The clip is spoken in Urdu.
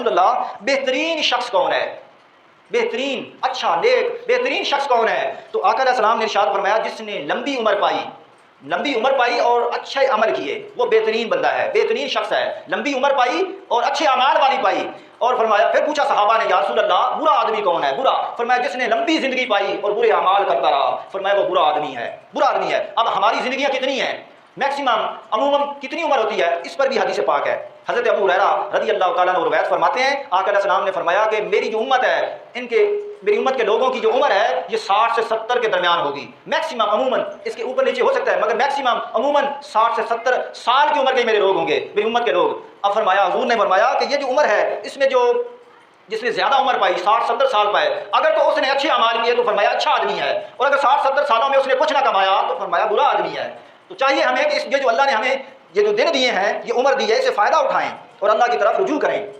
رسول اللہ بہترین شخص کون ہے بہترین اچھا نیک بہترین شخص کون ہے تو آقا علیہ السلام نے ارشاد فرمایا جس نے لمبی عمر پائی لمبی عمر پائی اور اچھے عمل کیے وہ بہترین بندہ ہے بہترین شخص ہے لمبی عمر پائی اور اچھے اعمال والی پائی اور فرمایا پھر پوچھا صحابہ نے یا رسول اللہ برا آدمی کون ہے برا فرمایا جس نے لمبی زندگی پائی اور برے اعمال کرتا رہا فرمایا وہ برا آدمی ہے برا آدمی ہے اب ہماری زندگیاں کتنی ہیں میکسیمم عموماً کتنی عمر ہوتی ہے؟ اس پر بھی حدیث پاک ہے۔ حضرت ابو ریرا رضی اللہ تعالیٰ نے روایت فرماتے ہیں، آقا علیہ السلام نے فرمایا کہ میری جو امت ہے، ان کے، میری امت کے لوگوں کی جو عمر ہے، یہ ساٹھ سے ستر کے درمیان ہوگی۔ میکسیمم عموماً، اس کے اوپر نیچے ہو سکتا ہے، مگر میکسیمم عموماً ساٹھ سے ستر سال کی عمر کے میرے لوگ ہوں گے، میری امت کے لوگ۔ اب فرمایا، حضور نے فرمایا کہ یہ جو عمر ہے، اس میں جو، جس نے زیادہ عمر پائی، ساٹھ ستر سال پائے، اگر تو اس نے اچھے اعمال کیے تو فرمایا اچھا آدمی ہے، اور اگر ساٹھ ستر سالوں میں اس نے کچھ نہ کمایا تو فرمایا برا آدمی ہے۔ تو چاہیے ہمیں کہ اس یہ جو اللہ نے ہمیں یہ جو دن دیے ہیں، یہ عمر دی ہے، اسے فائدہ اٹھائیں اور اللہ کی طرف رجوع کریں۔